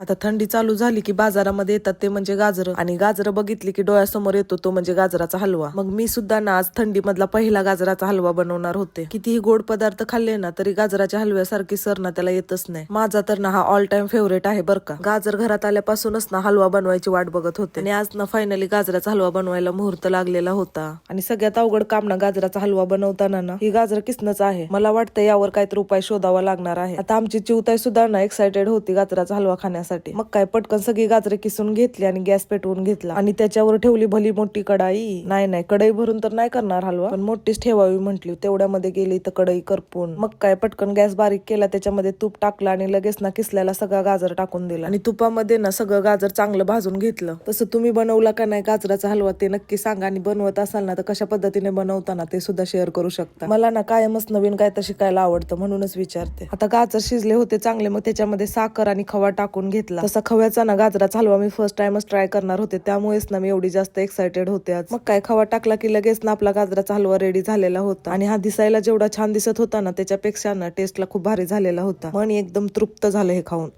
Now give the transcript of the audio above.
आता थंडी चालू झाली की बाजारामध्ये येतात ते म्हणजे गाजर. आणि गाजर बघितली की डोळ्यासमोर येतो तो म्हणजे गाजराचा हलवा. मग मी सुद्धा ना आज थंडी मधला पहिला गाजराचा हलवा बनवणार होते. कितीही गोड पदार्थ खाल्ले ना तरी गाजराच्या हलव्यासारखी सर ना त्याला येतच नाही. माझा तर ना हा ऑल टाइम फेवरेट आहे बरं का. गाजर घरात आल्यापासूनच ना हलवा बनवायची वाट बघत होते. आणि आज ना फायनली गाजराचा हलवा बनवायला मुहूर्त लागलेला होता. आणि सगळ्यात अवघड काम ना गाजराचा हलवा बनवताना ना ही गाजर किसनच आहे. मला वाटतं यावर काहीतरी उपाय शोधावा लागणार आहे. आता आमची चिवताई सुद्धा ना एक्सायटेड होती गाजराचा हलवा खाण्यासाठी. मग काय पटकन सगळी गाजरे किसून घेतली आणि गॅस पेटवून घेतला. आणि त्याच्यावर ठेवली भली मोठी कढाई. नाही नाही कढई भरून तर नाही करणार हलवा पण मोठीच ठेवावी म्हटली. तेवढ्यामध्ये गेली तर कढई करपून. मग काय पटकन गॅस बारीक केला त्याच्यामध्ये तूप टाकलं आणि लगेच ना किसल्याला सगळा गाजर टाकून दिला. आणि तुपामध्ये ना सगळं गाजर चांगलं भाजून घेतलं. तसं तुम्ही बनवला का नाही गाजराचा हलवा ते नक्की सांगा आणि बनवत असाल ना तर कशा पद्धतीने बनवताना ते सुद्धा शेअर करू शकता. मला ना कायमच नवीन काय तर शिकायला आवडतं म्हणूनच विचारते. आता गाजर शिजले होते चांगले मग त्याच्यामध्ये साखर आणि खवा टाकून घेतला. तसा खव्याचा ना गाजराचा हलवा मी फर्स्ट टाइमच ट्राय करणार होते. त्यामुळेच ना मी एवढी जास्त एक्साइटेड होते आज. मग काय खवा टाकला की लगेच ना आपला गाजराचा हलवा रेडी झालेला होता? आणि हा दिसायला जेवढा छान दिसत होता ना त्याच्यापेक्षा ना टेस्टला खूप भारी झालेला होता. मन एकदम तृप्त झालं हे खाऊन.